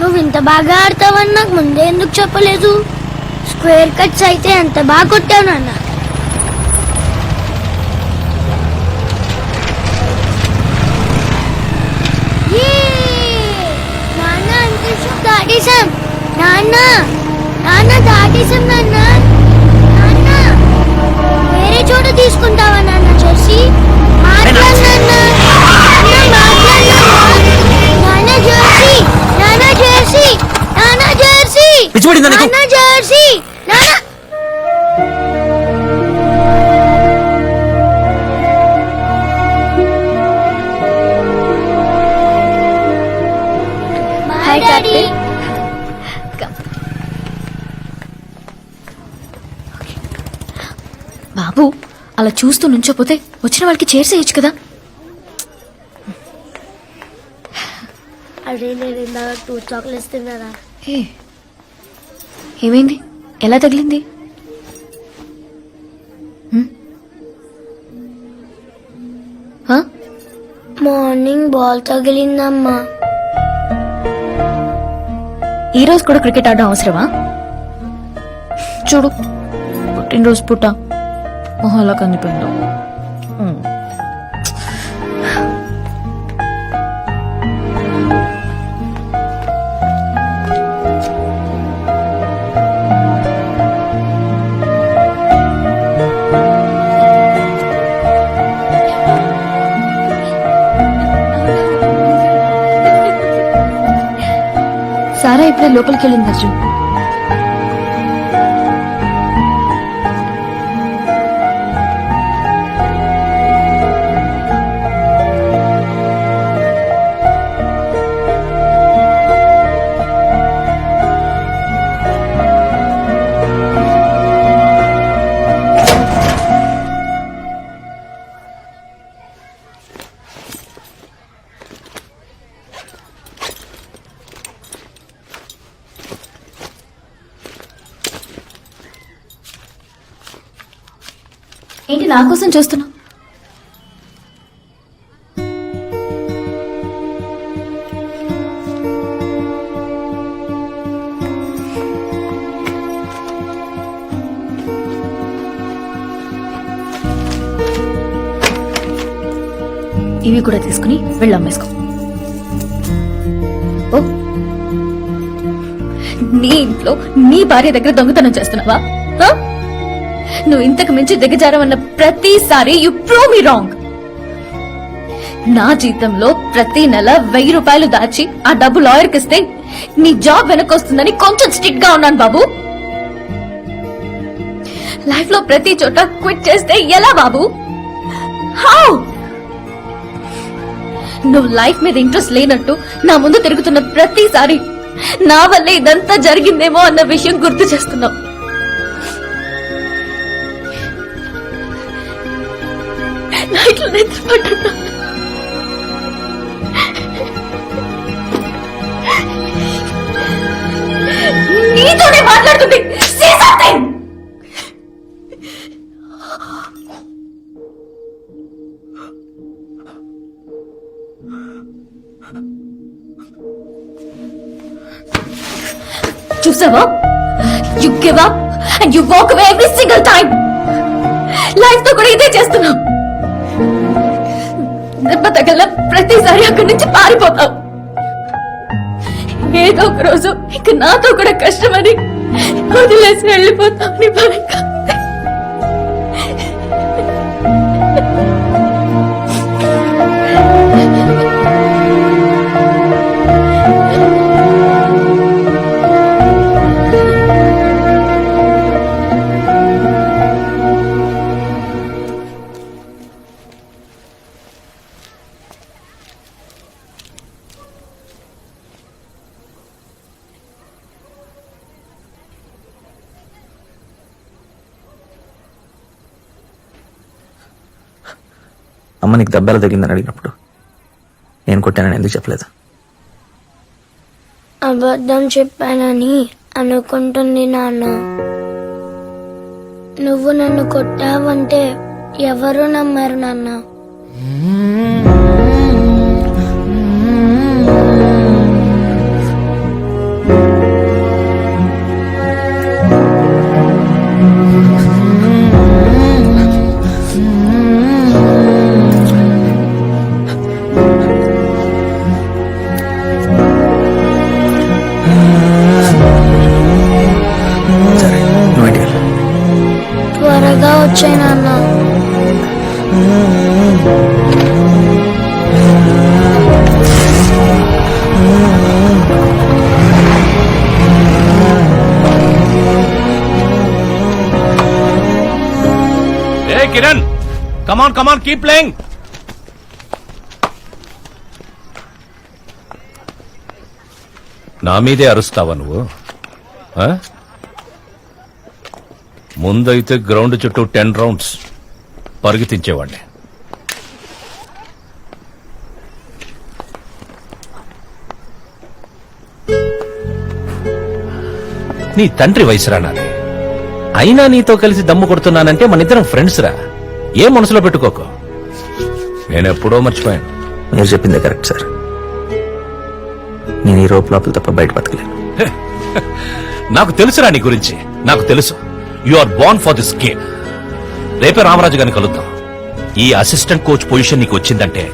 నువ్వు ఇంత బాగా ఆడతావని నాకు ముందే ఎందుకు చెప్పలేదు? స్క్వేర్ కట్స్ అయితే ఎంత బాగా కొట్టావు నాన్న? నాన్న అంతే దాటేశాం. నాన్న నాన్న దాటేశాం నాన్న. బాబు అలా చూస్తూ నుంచోపోతే వచ్చిన వాళ్ళకి చేర్చేయచ్చు కదా? అరే నేను ఇందాక టూ చాక్లెట్స్ తిన్నారా ఏ ఏమైంది? ఎలా తగిలింది? మార్నింగ్ బాల్ తగిలిందమ్మా. ఈ రోజు కూడా క్రికెట్ ఆడడం అవసరమా? చూడు పుట్టినరోజు పుట్ట మొహాలా కందిపోయిందో హ్మ్. ఇప్పుడే లోపలికి వెళ్ళింది అర్జున్ ఏంటి నా కోసం చూస్తున్నావు ఇవి కూడా తీసుకుని వెళ్ళి అమ్మేసుకో. ఓ. నీ ఇంట్లో నీ భార్య దగ్గర దొంగతనం చేస్తున్నావా? నువ్వు ఇంతకు మించి దిగజారమన్న ప్రతిసారి యు ప్రూవ్ మీ రాంగ్ నా జీతంలో ప్రతి నెల వెయ్యి రూపాయలు దాచి ఆ డబ్బు లాయర్కి ఇస్తే నీ జాబ్ వెనకొస్తుందని కొంచెం స్ట్రిక్ట్గా ఉన్నాను బాబు. లైఫ్లో ప్రతి చోట క్విట్ చేస్తే ఎలా బాబు? హౌ నువ్వు లైఫ్ మీద ఇంట్రెస్ట్ లేనట్టు నా ముందు తిరుగుతున్న ప్రతిసారి నా వల్లే ఇదంతా జరిగిందేమో అన్న విషయం గుర్తు చేస్తున్నావు. నైట్లో నిద్రపడ్డా నీతోనే మాట్లాడుతుంది చూసావా? You give up and you walk away every single time లైఫ్తో కూడా ఇదే చేస్తున్నావు దెబ్బ తగల ప్రతిసారి అక్కడి నుంచి పారిపోతావు. ఏదో ఒక రోజు ఇక నాతో కూడా కష్టమని వదిలేసి వెళ్ళిపోతావు. నీ భవిక అమ్మ నీకు దెబ్బలు తగిలిందని అడిగినప్పుడు నేను కొట్టానని ఎందుకు చెప్పలేదు? అబద్ధం చెప్పానని అనుకుంటుంది నాన్న. నువ్వు నన్ను కొట్టావంటే ఎవరు నమ్మరు నాన్న? వచ్చాయి నాన్న. Kiran come on come on keep playing నా మీదే అరుస్తావా నువ్వు? ముందైతే గ్రౌండ్ చుట్టూ టెన్ రౌండ్స్ పరిగెత్తించేవాడిని. నీ తండ్రి వయసురా నాది అయినా నీతో కలిసి దమ్ము కొడుతున్నానంటే మన ఇద్దరం ఫ్రెండ్స్ రా. ఏ మనసులో పెట్టుకోకు. నేనెప్పుడో మర్చిపోయాను. మీరు చెప్పిందే కరెక్ట్ సార్. నేను ఈ రోప్ లోపల తప్ప బయట బతకలేను. నాకు తెలుసురా నీ గురించి. నాకు తెలుసు. You are born for this game రేపే రామరాజు గారిని కలుద్దాం. ఈ అసిస్టెంట్ కోచ్ పొజిషన్ నీకు వచ్చిందంటే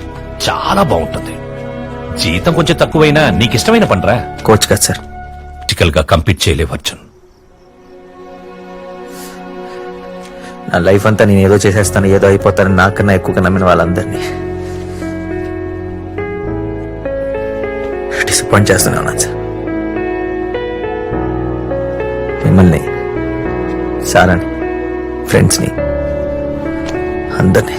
చాలా బాగుంటుంది. జీతం కొంచెం తక్కువైనా నీకు ఇష్టమైన పనిరా? కోచ్ కాదు సార్ ప్రాక్టికల్గా కంపీట్ చేయలేవు అర్జున్. నా లైఫ్ అంతా నేను ఏదో చేసేస్తాను ఏదో అయిపోతాను నాకన్నా ఎక్కువగా నమ్మిన వాళ్ళందరినీ. డిసప్పాయింట్ చేస్తూనే ఉన్నాను సార్ సారాని ఫ్రెండ్స్ని అందరినీ.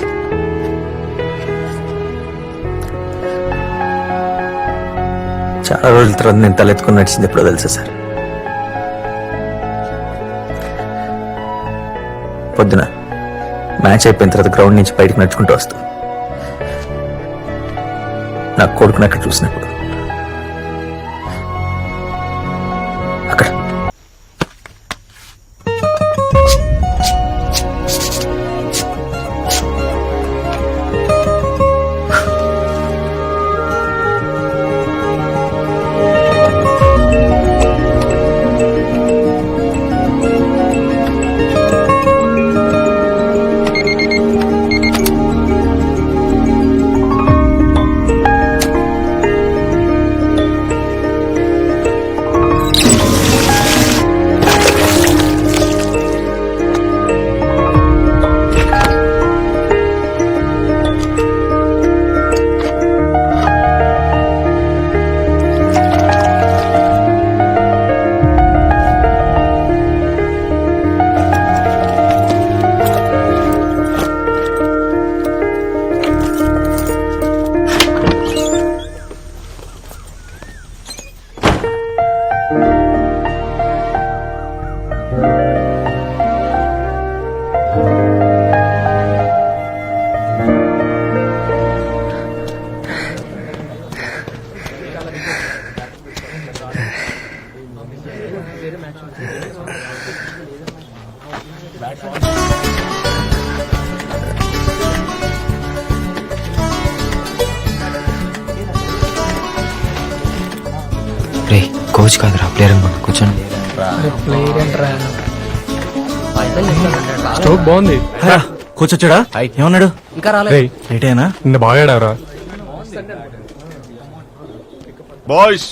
చాలా రోజుల తర్వాత నేను తలెత్తుకుని నడిచింది ఎప్పుడో తెలుసా సార్? పొద్దున మ్యాచ్ అయిపోయిన తర్వాత గ్రౌండ్ నుంచి బయటకు నడుచుకుంటూ వస్తాం నా కొడుకుని అక్కడ చూసినప్పుడు. కోచ్ కాదురా ప్లేయర్ అనుకుంటా కూర్చోండి స్ట్రోక్ బాగుంది కూర్చొచ్చాడా ఏమన్నాడు రేయ్ లేట్ అయినా నిన్న బాగా ఆడారా Boys,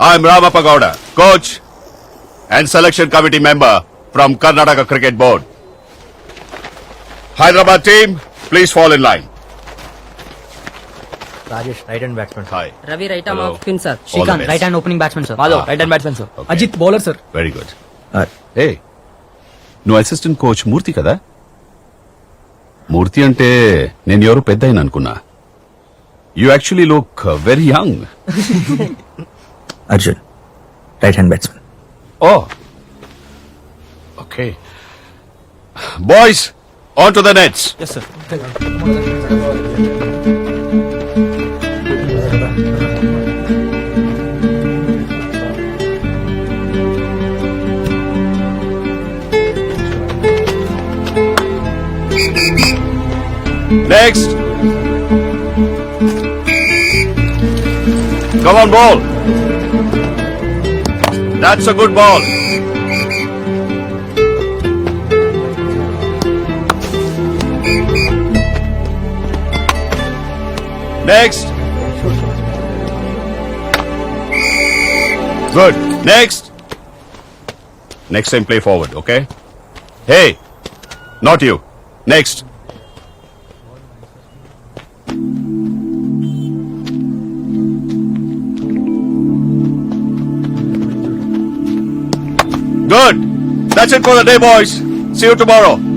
I'm Ramappa Gowda, coach and selection committee member from Karnataka Cricket Board. Hyderabad team, please fall in line. Rajesh right hand batsmen Hi. Ravi right arm. Off spin sir Srikanth. Right hand opening batsmen sir Madhav, right hand batsmen sir Okay. Ajith bowler sir Very good. Hey, నువ్వు assistant coach Murthy కదా మూర్తి అంటే నేను ఎవరు పెద్ద అయిన అనుకున్నా you actually look very young Arjun right hand batsmen oh okay boys on to the nets Next. Come on, ball. That's a good ball. Next. Good. Next. Next time play forward, okay? Hey, not you. Next. Good. That's it for the day, boys. See you tomorrow.